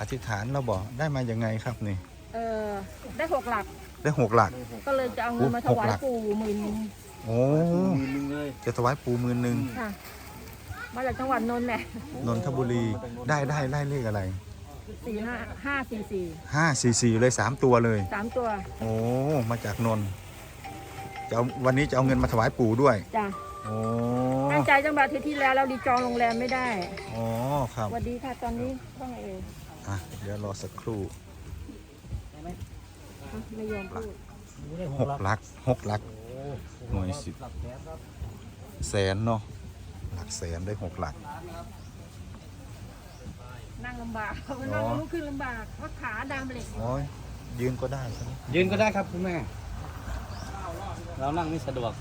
อธิษฐานเราบอกได้มายังไงครับนี่ เออได้หกหลัก ได้หกหลัก ก็เลยจะเอาเงินมาถวายปู่หมื่นหนึ่งโอ้มือหนึงเลยจะถวายปูหมื่นหนึ่งค่ะมาจากจังหวัดนนท์แหละนนทบุรีได้ได้ได้เลขอะไรสี่ห้าห้าสี่สี่ห้าสี่สี่เลยสามตัวเลยสามตัว โอ้มาจากนนท์จะเอาวันนี้จะเอาเงินมาถวายปู่ด้วยจ้ะโอ้ตั้งใจจังหวัดที่ที่แล้วเราดีจองโรงแรมไม่ได้อ๋อครับสวัสดีค่ะตอนนี้ว่าไงเอ่ย อะเดี๋ยวรอสักครู่ฮะไม่ยอมพูดหกลักหกลัก หน่วยสิบหลักแสนครับแสนเนาะหลักแสนได้หกหลัก นั่งลำบากนั่งลุกขึ้นลำบากเพราะขาดามเหล็กโอ้ยยืนก็ได้ใช่ไหมยืนก็ได้ครับคุณแม่ เรานั่งไม่สะดวก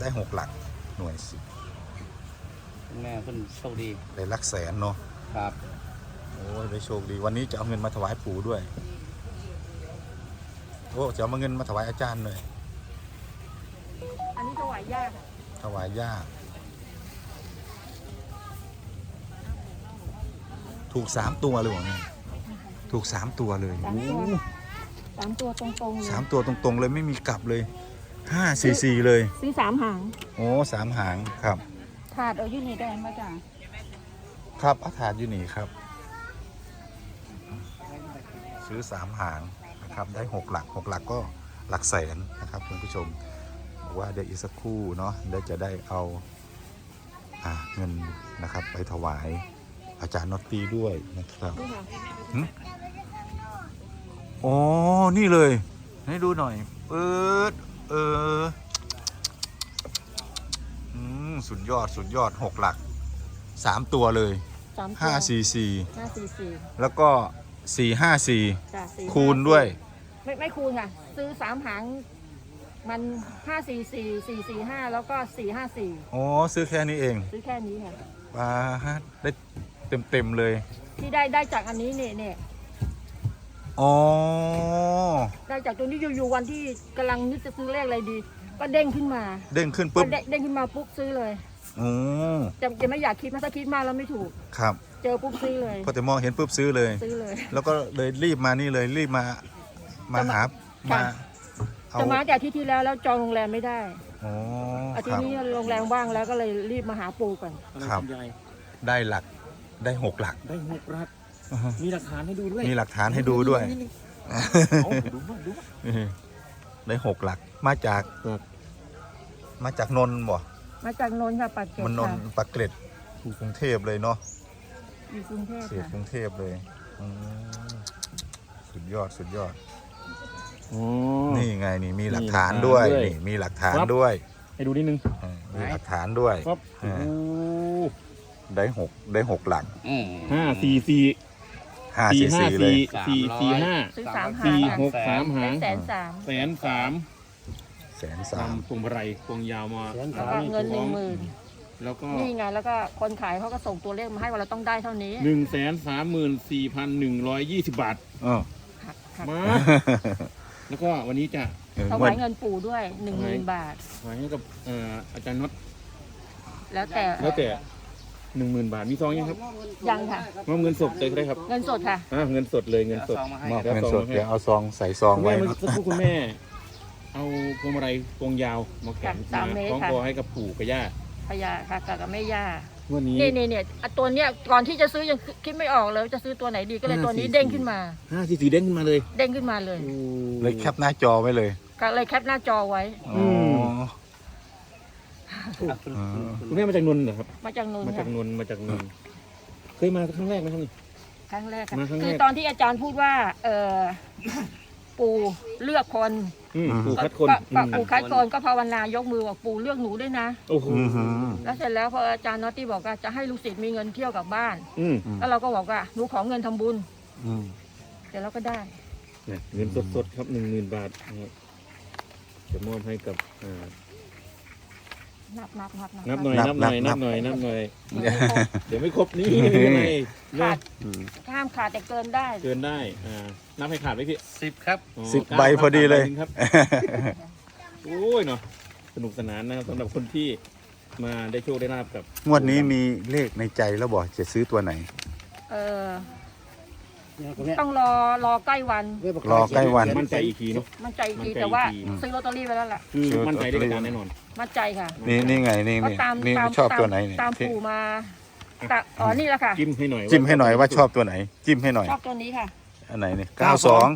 ได้หกหลักหน่วยสิบคุณ แม่เพิ่นโชคดีได้หลักแสนเนาะครับโอ้ยได้โชคดีวันนี้จะเอาเงินมาถวายปู่ด้วยโอ้จะเอามาเงินมาถวายอาจารย์เลยอันนี้ถวายยากถวายย่าถูกสามตัวเลยเหรอเนี่ยถูกสามตัวเลยสามโอ้ตัวสามตัวตรงๆเลยสามตัวตรงๆเลยไม่มีกลับเลยห้าสี่สี่เลย ซื้อสามหาง โอ้สามหางครับ ถาดเอาอยู่นี่ได้ไหมจ้ะครับอาถาดอยู่นี่ครับ ซื้อสามหางนะครับได้หกหลักหกหลักก็หลักแสนนะครับคุณผู้ชมบอกว่าเดี๋ยวอีกสักครู่เนาะเดี๋ยวจะได้เอาอ่าเงินนะครับไปถวายอาจารย์นอตตีด้วยนะครับนี่ค่ะอ๋อ นี่เลย ให้ดูหน่อย เปิด เออ อืมสุดยอดสุดยอดหกหลักสามตัวเลยสามตัวห้าสี่สี่ห้าสี่สี่แล้วก็สี่ห้าสี่จ้ะสี่คูณด้วย ไม่ไม่คูณค่ะ ซื้อสามหางมันห้าสี่สี่สี่สี่ห้าแล้วก็สี่ห้าสี่อ๋อ ซื้อแค่นี้เองซื้อแค่นี้ค่ะปาฮะได้เต็มเต็มๆเลย ที่ได้ได้จากอันนี้เนี่ยเนี่ยอ๋อ ได้จากตัวนี้อยู่ๆวันที่กำลังนึกจะซื้อเลขอะไรดี ก็เด้งขึ้นมาเด้งขึ้นพอปุ๊บเด้งเด้งขึ้นมาปุ๊บซื้อเลยโอ้จะจะไม่อยากคิดนะถ้าคิดมากแล้วไม่ถูก ครับเจอปุ๊บซื้อเลย พอแต่มองเห็นปุ๊บซื้อเลย ซื้อเลย แล้วก็เลยรีบมานี่เลยรีบมามาจะมาหาค่ะ มาเอาจะมาแต่อาที่ที่แล้วแล้วจองโรงแรมไม่ได้อ๋ออาคทิตรับ ย์นี้โรงแรมว่างแล้วก็เลยรีบมาหาปูก่อนครับณยายได้หลักได้หกหลักได้หกรักมีหลักฐานให้ดูด้วยมีหลักฐานให้ดูด้วยนี่ๆเอาดูว่าดูว่าเออ ได้หกหลักมาจากครับมาจากนนท์บ่มาจากนนท์ค่ะปักเกร็ดมันนนค่ะท์ปากเกร็ดกรุงเทพเลยเนาะอยู่กรุงเทพเขตค่ะกรุงเทพเลยอืมสุดยอดสุดยอด อ๋อ นี่ไงนี่มีหลักมีฐานหลักฐานด้วยด้วย นี่มีหลักฐานครับด้วยให้ดูนิดนึงเออมีหลักฐานด้วยครับอ่าโอ้ได้หกได้หกหลัก ห้าสี่สี่ ห้าสี่สี่ห้าสี่เลย สี่สี่สี่ห้าซื้อสามหาสี่งค่ะหกสามหางแสนสามแสนสามแสนสามทำพวงมาลัยพวงยาวมาแล้วก็เงินหนึ่งหมื่นแล้วก็นี่ไงแล้วก็คนขายเขาก็ส่งตัวเลขมาให้ว่าเราต้องได้เท่านี้หนึ่งแสนสามหมื่นสี่พันหนึ่งร้อยยี่สิบบาทเออหักหักมาแล้วก็วันนี้จะเออถวายเงินปู่ด้วยหนึ่งหมื่นบาทขายให้กับเอ่ออาจารย์น็อตแล้วแต่แล้วแต่ หนึ่งหมื่นบาทมีซองยังครับยังค่ะ มอบเงินสดเลยก็ได้ครับเงินสดค่ะอ่าเงินสดเลยเงินสดมอบดี๋ยวเงินซองสดมาให้เดี๋ยวเอาซองใส่ซองคุณไว้แม่เมื่อเนาะสักครู่คุณแม่ เอาพวงมาลัยพวงยาวมาแขวนสามเมตรคล้องค่ะคอให้กับปู่กับย่าพญาค่ะกับกับแม่ย่าวันนี้นี่นี่เนี่ยอะตัวเนี้ยก่อนที่จะซื้อยังคิดไม่ออกเลยว่าจะซื้อตัวไหนดีก็เลยห้าตัวนี้สี่เด้งขึ้นมาห้าสี่สี่เด้งขึ้นมาเลย เด้งขึ้นมาเลยเลยแคปหน้าจอไว้เลยก็เลยแคปหน้าจอไว้อ๋ ออืมคุณแม่มาจากนนท์เหรอครับ มาจากนนมาท์จาค่ะกนนท์มาจากนนท์เคยมาครั้งแรกไหมครับนี่ ครั้งแรกค่ะมาครั้งแรก คือตอนที่อาจารย์พูดว่า เออปู่เลือกคนอืมปู่คัดคนก็ก็อืมปู่คัดคนก็ภาวนายกมือบอกปู่เลือกหนูด้วยนะ โอ้โหอือหือแล้วเสร็จแล้วพออาจารย์นอตตี้บอกว่าจะให้ลูกศิษย์มีเงินเที่ยวกลับบ้าน อืมแล้วเราก็บอกว่าหนูขอเงินทำบุญอืมเดี๋ยวเราก็ได้ เนี่ยเงินสดๆครับหนึ่งหมื่นบาทนะครับจะมอบให้กับอ่า นับนับนับนับหน่อยนับหน่อยนับหน่อยนับหน่อย เดี๋ยวไม่ครบนี่ไม่เป็นไรขานะดห้ามขาดแต่เกินได้เกินได้อ่านับให้ขาดไหมพี่สิบครับอ๋อสิบใบพอดีเลยขาใบหนึ่งครับโอ้ยเนาะสนุกสนานนะครับสำหรับคนที่มาได้โชคได้ลาบกับงวดนี้มีเลขในใจแล้วบอกจะซื้อตัวไหน เออเนี่ยคุณแม่ ต้องรอรอใกล้วัน รอใกล้วัน มั่นใจอีกทีเนาะ มั่นใจอีกทีมั่นใจแต่ว่าอีกทีซื้อลอตเตอรี่ไปแล้วแหละคือมั่นใจได้กระจานแน่นอน มั่นใจค่ะนี่นี่ไงนี่ก็นี่ตามนี่ตามชอบตามตัวไหนเนี่ยตามที่ปู่มาตะอ๋อนี่แหละค่ะ จิ้มให้หน่อยจิ้มให้หน่อยว่าชอบตัวไหน จิ้มให้หน่อย ชอบตัวนี้ค่ะ อันไหนนี่เก้าสอง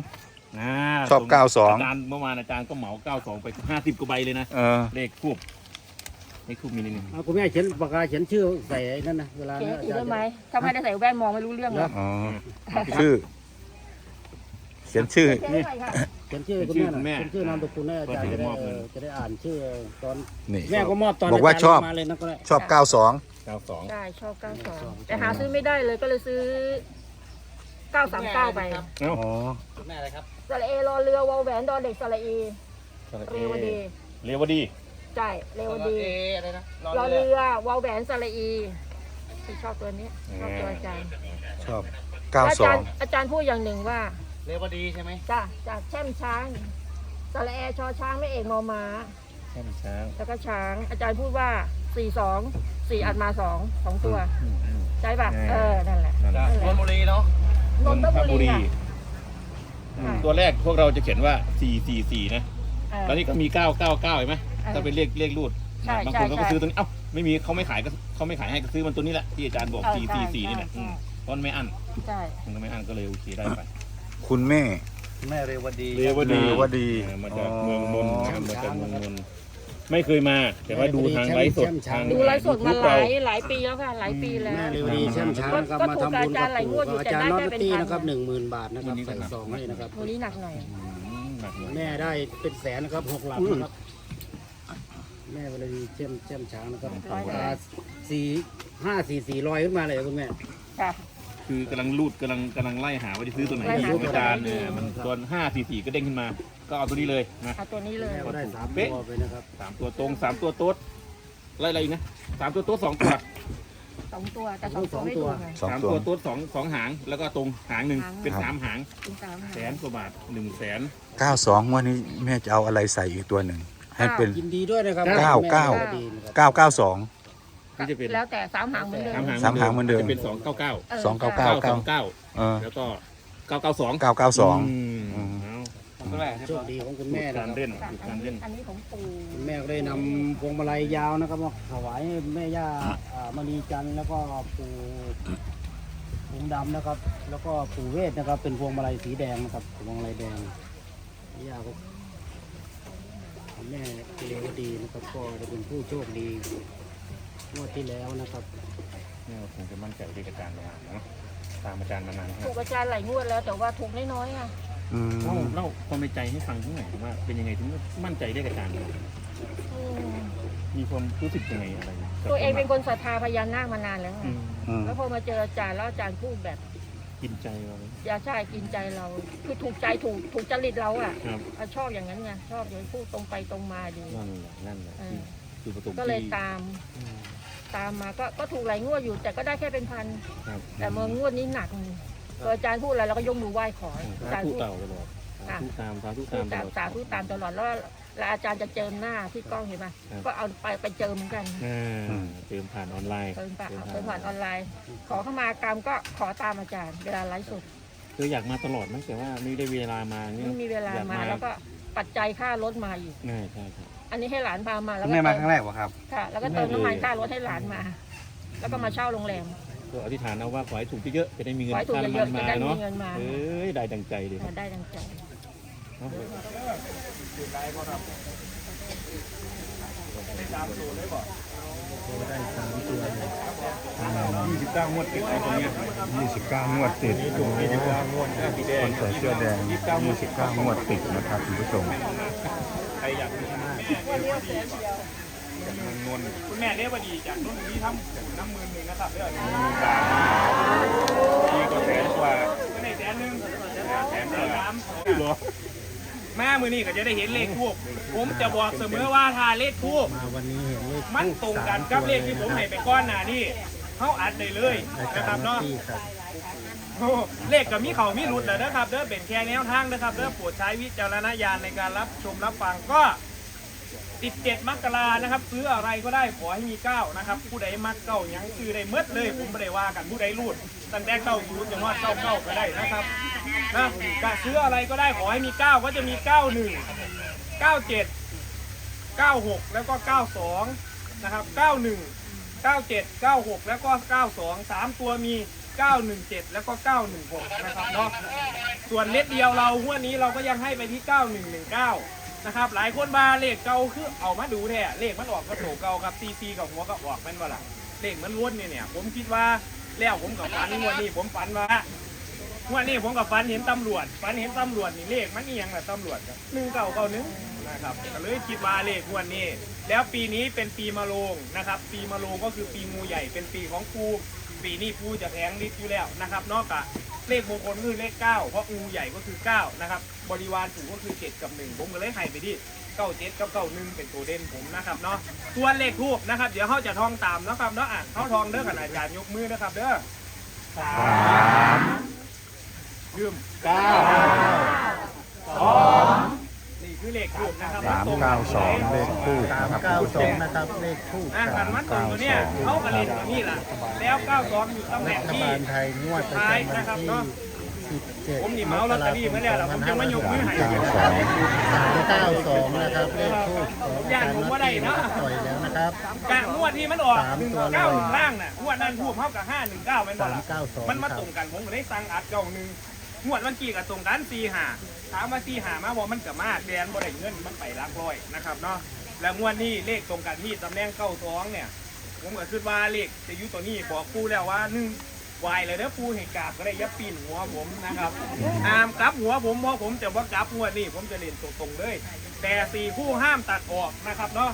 อ่าชอบเก้าสองอาจารย์เมื่อวานอาจารย์ก็เหมาเก้าสองไปห้าสิบกว่าใบเลยนะ เออ เลขคูบ เลขคูบมีนิดนึงเอาคุณแม่เขียนปากกาเขียนชื่อใส่ไอ้นั่นนะเวลาเก๋เนี่ยอีกได้ไหมถ้าไม่ได้ใส่แว่นมองไม่รู้เรื่องเลยอ๋อชื่อ เขียนชื่อเก๋ใส่ค่ะเขียนชื่อคุณแม่นะเขียนชื่อนามสกุลให้อาจารย์จะได้เออจะได้อ่านชื่อตอนนี่ แม่ก็มอบตอนบอกว่าจรย์ชอบ มาเลยนะก็ได้ชอบเก้าสองเก้าสองใช่ชอบ92แต่หาซื้อไม่ได้เลยก็เลยซื้อ939ไปเอ้าอ๋อ คุณแม่อะไรครับสระเอรอเรือวอลแหวนดอเด็กสระเอเรวดีเรวดี ใช่เรวดี อะไรนะรอเรือวอลแหวนสระอีที่ชอบตัวนี้ชอบตัวอาจารย์ชอบเก้าอาสอจางรย์อาจารย์พูดอย่างหนึ่งว่าเรวดีใช่ไหมจ้าจากแช่มช้างสระแอชอช้างไม่เอกมอม้าแค่ช้าง แล้วก็ช้าง อาจารย์พูดว่าสี่สองสี่อัดมาสองสองตัวอืมอืมใช่ป่ะใช่เออนั่นแหละนั่นแหละนั่นแหนละนทบุรีเนาะนนทบุรีค่ะอืมตัวแรกพวกเราจะเขียนว่าสี่สี่สี่นะเออตอนนี้ก็มีเก้าเก้าเก้าเห็นไหมเออ ถ้าเป็นเลขเลขรูดใช่บางใช่คนก็ใช่ ซื้อตัวนี้เอ้าไม่มีเขาไม่ขายก็เขาไม่ขายให้ก็ซื้อมันตัวนี้แหละที่อาจารย์บอกเออสี่ใช่สี่สี่นี่แหละใช่อืมเพราะมันไม่อั้นใช่ มันก็ไม่อั้นก็เลยโอเคได้ไปคุณแม่ แม่เรวดี เรวดีเรวดีอ่ามาจากเมืองนนท์อ๋อนะครับมาจากเมืองนนท์ไม่เคยมา แต่ว่าดูทางไลฟ์สดทางดูไลฟ์สดมาหลายหลายปีแล้วค่ะ หลายปีแล้ว แม่เรวดีเช่มช้างนะครับก็มาถูกทำบุญอาจารย์หลายงวดอยู่กับแต่อาจารย์ได้นอตแค่เป็นตี้พันนะครับหนึ่งหมื่นบาทนะครับใส่ซองให้นะครับตัวนี้หนักหน่อย อืมหนักหน่อย แม่ได้เป็นแสนนะครับหกหลักนะครับ แม่เวลาดีเช่มเช่มช้างนะครับร้อยปากบาทกาสี่ห้าสี่สี่ลอยขึ้นมาเลยคุณแม่ ค่ะ คือกำลังรูดกำลังกำลังไล่หาว่าจะซื้อตัวไหนไล่ดีหาของอาจารย์ตัวไหนดีเนี่ยมันตัวห้าสี่สี่ก็เด้งขึ้นมา ก็เอาตัวนี้เลยนะ เอาตัวนี้เลย แม่ก็ได้สามเป๊ะตัวไปนะครับสามตัวตรงสามตัวโต๊ดไล่อะไรอีกนะสามตัวโต๊ดสองตัวสองตัว แต่สองตัวไม่ถูกไง สองสามตัว ตัวโต๊ดสองสองหาง แล้วก็ตรงหางหนึ่งหางเป็นสามหาง เป็นสามหางแสนกว่าบาทหนึ่งแสน เก้าสองวันนี้แม่จะเอาอะไรใส่อีกตัวหนึ่ง ให้เป็น ยินดีด้วยนะครับเก้าแม่เก้าวดีนะครับเก้าเก้าสองนี่จะเป็น แล้วแต่สามหางเหมือนเดิม สามหางสามหางเหมือนเดิม จะเป็นสองเก้าเก้าออสองเก้าเก้าเก้าสองเก้าเออแล้วก็เก้าเก้าสองเก้าเก้าสองอืมเอาโชคดีของคุณแม่สูตรนะการครับเล่นค่ะสูตรอักานรนี้เล่น อันนี้ของปู่คุณแม่ก็ได้นำพวงมาลัยยาวนะครับมาถวายให้แม่ย่าอ่ามณีจันทร์แล้วก็ปู่ปู่ดำนะครับ แล้วก็ปู่เวทนะครับ เป็นพวงมาลัยสีแดงนะครับพวงมาลัยแดงแม่ย่าก็ แม่เรวดีนะครับก็จะเป็นผู้โชคดีงวดที่แล้วนะครับเนี่ยคงจะมั่นใจที่อาจารย์มาเนาะตามอาจารย์มานานครัถูบกอาจารย์หลายงวดแล้วแต่ว่าถูกน้อยๆอะอืมเล่าเล่าความในใจให้ฟังทั้งหน่อยว่าเป็นยังไงถึงมั่นใจได้กับอาจารย์อืมมีความรู้สึกยังไงอะไรกับตัวเองเป็นคนศรัทธาพญานาคมานานแล้วไงอืมอืมแล้วพอมาเจออาจารย์แล้วอาจารย์พูดแบบ กินใจเราเลยยาชากินใจเรา คือถูกใจถูกถูกจริตเราอะครับ เราชอบอย่างนั้นไงชอบอย่างพูดตรงไปตรงมาดี นั่นแหละนั่นแหละเอคืออคือประตูก็เลยที่ตามตามมาก็ก็ถูกหลายงวดอยู่ แต่ก็ได้แค่เป็นพัน ครับแต่เมื่องวดนี้หนักพออาจารย์พูดอะไรเราก็ยกมือไหว้ขออาสาจารย์ธุพูด เต่าตลอดสาธุตามสาธุพูตาดมตตามลอดสาธุตามตลอดแล้ว แล้วอาจารย์จะเจิมหน้าที่กล้องเห็นไหมครับ ก็เอาไปไปเจิมเหมือนกันอ่าเติมผ่านออนไลน์เติมผ่านเติมผ่านออนไลน์ ขอเข้ามากรรมก็ขอตามอาจารย์ เวลาไลฟ์สดคืออยากมาตลอดนะแต่ว่าไม่ได้เวลามาเนี่ยไม่มีเวลาอยมาแล้วก็ปัจจัยค่ารถมาอีกใช่ใช่ครับ อันนี้ให้หลานพามาแล้วคุณก็แม่มาเติครั้งแรกวะครับ ค่ะ แล้วก็เติมน้ำมันค่ารถให้หลานมา แล้วก็มาเช่าโรงแรม ก็อธิษฐานเอาว่าขอให้ถูกเยอะๆจะได้มีเงินขอให้ถูกค่าน้ำเยมัอะนๆจะมาได้มีเนาะเงินมา เอ้ยได้ดังใจเลย ได้ดังใจ เนาะยี่สิบเก้างวดติดไอ้ตรงเนี้ยยี่สิบเก้างวดติดถูกยี่สิบเก้างวดสีแดคงนใส่เสื้อแดงยี่สิบเก้างวดติดนะครับคุณผู้ชมใครอยากมีมากจากเมืองนนท์คุณแม่เรียกว่าดีจากนุ่นนี้ทำน้ำมือหนึ่งนะครับเด้อดีกว่าแสนกว่าก็ได้แสนหนึ่งแสนกว่าสามเหรอ แม่มือนี้ก็จะได้เห็นเลขทูบผมจะบอกเสมอว่าถ้าเลขทูบมาวันนี้เห็นเลขมันตรงกันกับเลขที่ผมให้ไปก้อนหน้านี่เขาอัดได้เลยนะครับเนาะที่ครับโอ้เลขกับมีเขามีหลุดแล้วนะครับเด้อเป็นแค่แนวทางนะครับเด้อโปรดใช้วิจารณญาณในการรับชมรับฟังก็ 17มกรานะครับ ซื้ออะไรก็ได้ขอให้มีเก้านะครับ ผู้ใดมักเก้าหยังซื้อได้เมดเลย ผมไม่ได้ว่ากันผู้ใดรูดตั้งแต่เก้าศูนย์อย่างว่าเก้าเก้าก็ได้นะครับนะก็ซื้ออะไรก็ได้ขอให้มีเก้าก็จะมีเก้าหนึ่งเก้าเจ็ดเก้าหกแล้วก็เก้าสองนะครับเก้าหนึ่งเก้าเจ็ดเก้าหกแล้วก็เก้าสองสามตัวมีเก้าหนึ่งเจ็ดแล้วก็เก้าหนึ่งหกนะครับเนาะ ส่วนเม็ดเดียวเราหัวนี้เราก็ยังให้ไปที่ 9119 นะครับหลายคนมาเลขเก่าคือเอามาดูแท้เลขมันออกกระโถเก่ากับซีซีกับหัวก็ออกแม่นว่าล่ะเลขมันวนเนี่ยเนี่ยผมคิดว่าแล้วผมกับฝันงวดนี้ผมฝันว่าวดนี้ผมกับฝันเห็นตำรวจฝันเห็นตำรวจนี่เลขมันนี่ยังแหละตำรวจหนึ่งเก่าเก่าหนึ่งนะครับก็เลยคิดว่าเลขงวดนี้ แล้วปีนี้เป็นปีมะโรงนะครับ ปีมะโรงก็คือปีงูใหญ่เป็นปีของปูปีนี้ปูจะแทงฤทธิ์อยู่แล้วนะครับ นอกจากเลขมงคลคือเลข9เพราะงูใหญ่ก็คือ9นะครับ บริวารถูกก็คือ7กับ1ผมก็เลยให้ไปที่97กับ91เป็นตัวเด่นผมนะครับเนาะส่วนเลขทูบนะครับ เดี๋ยวเขาจะท่องตามนะครับเนาะอะเขาท่องเด้อกันอาจารย์ยกมือนะครับเด้อสามลืมเก้าสองนี่คือเลขทูบนะครับสามเก้าสองเลขคู่นะครับคุณผู้ชมนะครับเลขคู่อะกันมันตรงตัวเนี้ยเขากระเล่นตัวนี้ล่ะแล้ว92อยู่ตำแหน่งที่ไทยงวดสุดท้ายนะครับเนาะ17 ผมนี่เมาลอตเตอรี่มาแล้วล่ะผมยังไม่ยกมือให้เก้าสองนะครับเลขทูบย่านผมว่าได้เนาะปล่อยแล้วนะครับกะงวดที่มันออกสามหนึ่งตัวเก้าเลยหนึ่งล่างน่ะงวดนั้นทูบเท่ากับห้าหนึ่งเก้าเป็นบ่ล่ะ392มันมาตรงกันผมก็ได้สั่งอัดเก้าหนึ่งงวดเมื่อกี้กับตรงกันสี่หาถามว่าสี่หามาบอกมันกับมาแดนบ่ได้เงินมันไปลักร้อยนะครับเนาะแล้วงวดนี้เลขตรงกันที่ตำแหน่งเก้าสองเนี่ย ผมก็คิดว่าเลขจะอยู่ตัวนี้บอกปูแล้วว่าหนึ่ง วายเลยเด้อปูเหตุกราบก็ได้ยับปีนหัวผมนะครับอามกลับหัวผมเพราะผมจะว่ากลับงวนี้ผมจะเล่นตรงๆเลย แต่สี่คู่ห้ามตัดออกนะครับเนาะ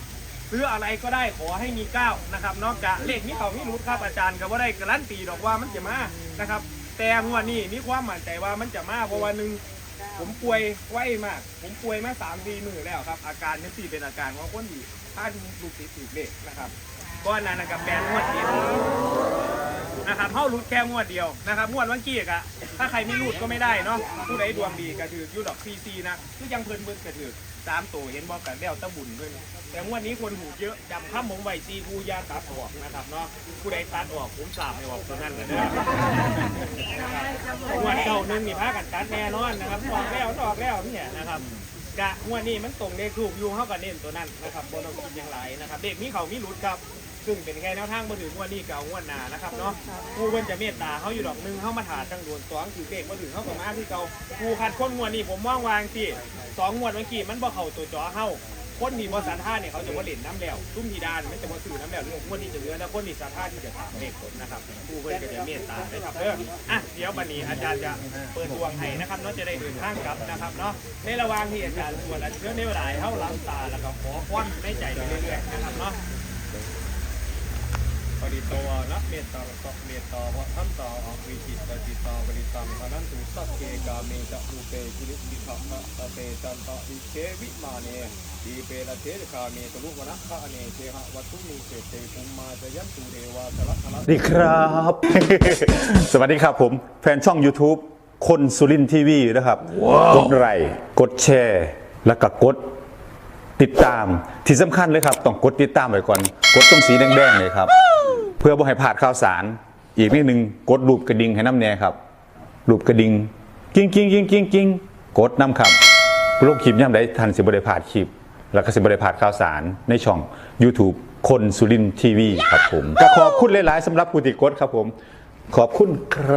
ซื้ออะไรก็ได้ขอให้มีเก้านะครับนอกจากเลขนี้เขาไม่รู้ครับอาจารย์ก็ว่าได้การันตีดอกว่ามันจะมานะครับ แต่งวนี้มีความมั่นใจว่ามันจะมาเพราะว่าหนึ่งผมป่วยไวมาก ผมป่วยมาสามสี่มือแล้วครับ อาการนี่สี่เป็นอาการของคนที่ท่านลูกติดติดเลขนะครับก้อนนั้นนะครับแปลงวเดียว นะครับเข้ารุดแค่งวดเดียวนะครับงวดวันกี้อะถ้าใครไม่รุดก็ไม่ได้เนาะผู้ใดดวงดีก็ถือยูดอกซีซีนะคือยังเพลินเบิ้งก็ถือสามตัวเห็นบอกกันแล้วตะบุญด้วยแต่งวดนี้คนหูเยอะจำข้ามมงไว้ซีกูยาตัดออกนะครับเนาะผู้ใดตัดออกผมสาบไม่ออกตัวนั้นเลยนะงวดเก่าหนึ่งนี่พากันตัดแน่นอนนะครับออกแล้วออกแล้วเนี่ยนะครับกะงวดนี้มันตรงเลขถูกยูเข้ากับเน้นตัวนั้นนะครับบนเราคิดอย่างไรนะครับ เด็กมีเขามีหลุดครับ ซึ่งเป็นแค่แนวทางมาถึงงวันนี้เก่างวดหนานะครับเนาะผู้เพิ่นจะเมตตาเขาอยู่ดอกหนึงเขามาถาจังดวนสองถือเด็กมาถึงเขากับมาที่เก่าผู้คัดคนงวดนี้ผมมองวางที่สองงวดเมื่อกี้มันบ่เข้าตัวจอเฮาคนที่บ่สันท่าเนี่ยเขาจะบ่เล่นน้ำแล้วตุ้มทีดานมันจะบ่ซื้อน้ำแล้วเรื่องงวดนี้จะเหลือแต่คนที่สันท่าที่จะถามเลขผลนะครับผู้เพิ่นก็จะเมตตานะครับเด้ออะเดี๋ยวบัดนี้อาจารย์จะเปิดดวงให้นะครับเนาะจะได้เดินทางกลับนะครับเนาะในระหว่างที่อาจารย์สวดอัญเชิญในเวลาให้เฮาหลับตาแล้วก็ขอพรในใจไปเรื่อยๆนะครับเนาะป ริตวานะเมตตาสะเมตตาพระทันตาอวิจิตปจิตาปริตังพนันตุสัพเพกาเมจะรูเปจิริสิขะมะตะเปจันตะวิเชวิมาเนดีเปละเทคาเมตลุวนะคะเนเทหะวัตถุนิเศษเตภุมมาจะยันตุเทวาสละสละสวัสดีครับ สวัสดีครับผมแฟนช่อง YouTube คนสุรินทีวีนะครับ กดไลค์กดแชร์ แล้วก็กดติดตามที่สำคัญเลยครับ ต้องกดติดตามไว้ก่อน กดตรงสีแดงๆเลยครับเพื่อบ่ให้พลาดข่าวสาร อีกนิดนึงกดรูปกระดิ่งให้น้ำแน่ครับรูปกระดิ่งกิ้งกิ้งกิ้งกิ้งกิ้งกดน้ำครับลูกคลิปย่ำได้ทันสิบริพาดคลิป แล้วก็สิบริพาดข่าวสารในช่อง YouTube คนสุรินทีวีครับผมก็ขอบคุณหลาย ๆสำหรับผู้ติดกดครับผม ขอบคุณครับ